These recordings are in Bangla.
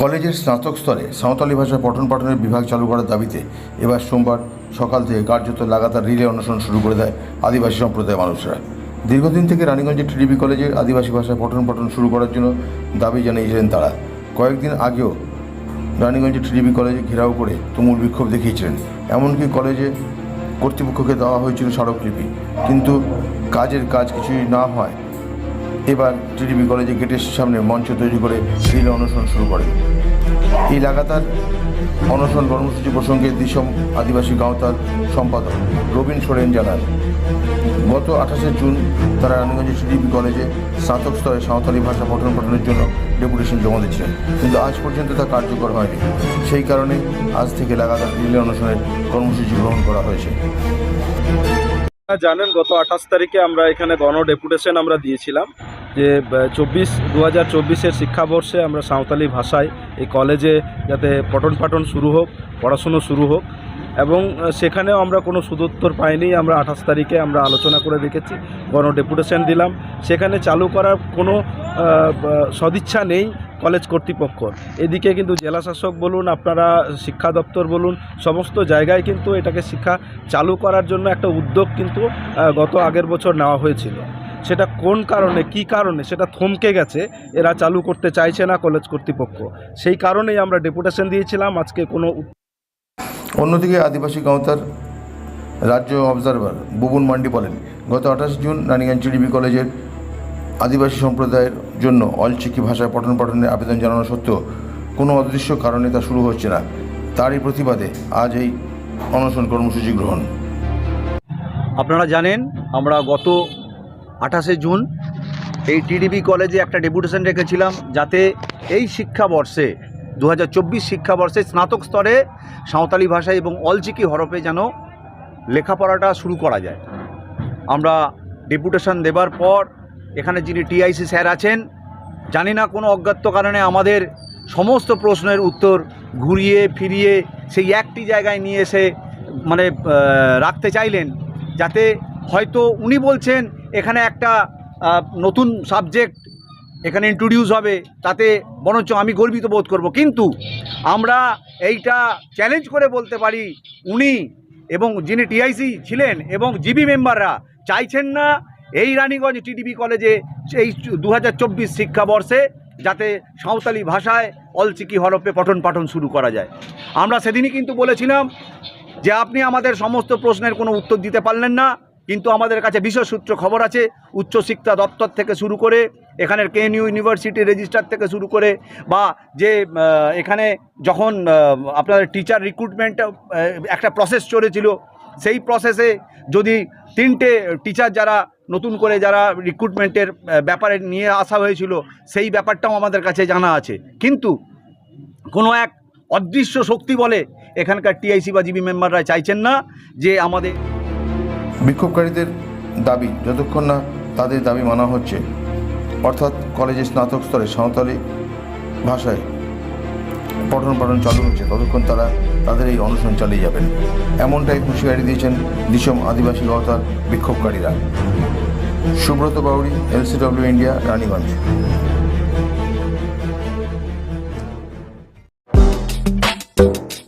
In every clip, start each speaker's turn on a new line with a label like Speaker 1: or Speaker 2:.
Speaker 1: কলেজের স্নাতক স্তরে সাঁওতালি ভাষা পঠন পাঠনের বিভাগ চালু করার দাবিতে এবার সোমবার সকাল থেকে কার্যত লাগাতার রিলে অনুসরণ শুরু করে দেয় আদিবাসী সম্প্রদায়ের মানুষরা। দীর্ঘদিন থেকে রানীগঞ্জের টিডিবি কলেজে আদিবাসী ভাষায় পঠন পাঠন শুরু করার জন্য দাবি জানিয়েছিলেন তারা। কয়েকদিন আগেও রানীগঞ্জের টিডিবি কলেজে ঘেরাও করে তুমুল বিক্ষোভ দেখিয়েছিলেন। এমনকি কলেজে কর্তৃপক্ষকে দেওয়া হয়েছিল স্মারকলিপি। কিন্তু কাজের কাজ কিছুই না হয় এবার টিডিবি কলেজে গেটের সামনে মঞ্চ তৈরি করে রিলে অনুসরণ শুরু করে। এই লাগাতার অনশন কর্মসূচি প্রসঙ্গে দিশম আদিবাসী গাঁওতার সম্পাদক রবীন সোরেন জানান, গত আঠাশে জুন তারা রানীগঞ্জের টিডিবি কলেজে স্নাতক স্তরে সাঁওতালি ভাষা পঠন পাঠনের জন্য ডেপুটেশন জমা দিচ্ছিলেন কিন্তু আজ পর্যন্ত তা কার্যকর হয়নি। সেই কারণে আজ থেকে লাগাতার রিলে অনুসরণের কর্মসূচি গ্রহণ করা হয়েছে।
Speaker 2: জানেন গত আঠাশ তারিখে আমরা এখানে গণ ডেপুটেশন আমরা দিয়েছিলাম। যে চব্বিশ দু হাজার চব্বিশের শিক্ষাবর্ষে আমরা সাঁওতালি ভাষায় এই কলেজে যাতে পঠন পাঠন শুরু হোক, পড়াশুনো শুরু হোক এবং সেখানেও আমরা কোনো সুদুত্তর পাইনি। আমরা আঠাশ তারিখে আমরা আলোচনা করে দেখেছি গণ ডেপুটেশন দিলাম। সেখানে চালু করার কোনো সদিচ্ছা নেই কলেজ কর্তৃপক্ষ। এদিকে কিন্তু জেলা শাসক বলুন, আপনারা শিক্ষা দপ্তর বলুন, সমস্ত জায়গায় কিন্তু এটাকে শিক্ষা চালু করার জন্য একটা উদ্যোগ কিন্তু গত আগের বছর নেওয়া হয়েছিল। সেটা কোন কারণে কি কারণে সেটা থমকে গেছে এরা চালু করতে চাইছে না কলেজ কর্তৃপক্ষ। সেই কারণেই আমরা ডেপুটেশন দিয়েছিলাম আজকে কোনো
Speaker 1: অন্যদিকে আদিবাসী গাঁওতার রাজ্য অবজারভার বুবুন মান্ডি বলেন গত আঠাশ জুন রানীগঞ্জ টিডিবি কলেজের আদিবাসী সম্প্রদায়ের জন্য অলচিকি ভাষায় পঠন পাঠনের আবেদন জানানো সত্ত্বেও কোনো অদৃশ্য কারণে তা শুরু হচ্ছে না। তারই প্রতিবাদে আজ এই অনশন কর্মসূচি গ্রহণ।
Speaker 3: আপনারা জানেন আমরা গত আঠাশে জুন এই টিডিবি কলেজে একটা ডেপুটেশন রেখেছিলাম যাতে এই শিক্ষাবর্ষে দু হাজার চব্বিশ শিক্ষাবর্ষে স্নাতক স্তরে সাঁওতালি ভাষায় এবং অলচিকি হরফে যেন লেখাপড়াটা শুরু করা যায়। আমরা ডেপুটেশন দেবার পর এখানে যিনি টিআইসি স্যার আছেন, জানি না কোনো অজ্ঞাত কারণে আমাদের সমস্ত প্রশ্নের উত্তর ঘুরিয়ে, ফিরিয়ে সেই একটি জায়গায় নিয়ে এসে মানে রাখতে চাইলেন, যাতে হয়তো উনি বলছেন এখানে একটা নতুন সাবজেক্ট এখানে ইন্ট্রোডিউস হবে, তাতে বরঞ্চ আমি গর্বিত বোধ করব। কিন্তু আমরা এইটা চ্যালেঞ্জ করে বলতে পারি, উনি এবং যিনি টিআইসি ছিলেন এবং জিবি মেম্বাররা চাইছেন না এই রানীগঞ্জ টিডিবি কলেজে এই দু হাজার চব্বিশ শিক্ষাবর্ষে যাতে সাঁওতালি ভাষায় অলচিকি হরফে পঠন পাঠন শুরু করা যায়। আমরা সেদিনই কিন্তু বলেছিলাম যে আপনি আমাদের সমস্ত প্রশ্নের কোনো উত্তর দিতে পারলেন না। কিন্তু আমাদের কাছে বিশেষ সূত্র খবর আছে উচ্চশিক্ষা দপ্তর থেকে শুরু করে, এখানের কেএনইউ ইউনিভার্সিটি রেজিস্ট্রার থেকে শুরু করে, বা যে এখানে যখন আপনাদের টিচার রিক্রুটমেন্ট একটা প্রসেস চলেছিল, সেই প্রসেসে যদি তিনটে টিচার যারা নতুন করে যারা রিক্রুটমেন্টের ব্যাপারে নিয়ে আসা হয়েছিল, সেই ব্যাপারটাও আমাদের কাছে জানা আছে। কিন্তু কোনো এক অদৃশ্য শক্তি বলে এখানকার টিআইসি বা জিবি মেম্বাররা চাইছেন না যে আমাদের
Speaker 1: বিক্ষোভকারীদের দাবি যতক্ষণ না তাদের দাবি মানা হচ্ছে, অর্থাৎ কলেজের স্নাতক স্তরে সাঁওতালি ভাষায় পঠন পাঠন চালু হচ্ছে, ততক্ষণ তারা তাদের এই অনুসরণ চালিয়ে যাবেন। এমনটাই হুঁশিয়ারি দিয়েছেন দিশম আদিবাসী গহতার বিক্ষোভকারীরা। Subrata Bauri LCW India, Raniganj.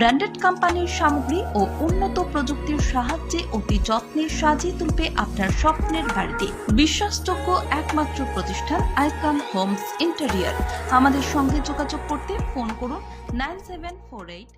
Speaker 4: Branded কোম্পানির সামগ্রী ও উন্নত প্রযুক্তির সাহায্যে অতি যত্নে সাজিয়ে তুলবে আপনার স্বপ্নের বাড়িতে বিশ্বাসযোগ্য একমাত্র প্রতিষ্ঠান আইকন হোমস ইন্টেরিয়র। আমাদের সঙ্গে যোগাযোগ করতে ফোন করুন নাইন সেভেন ফোর এইট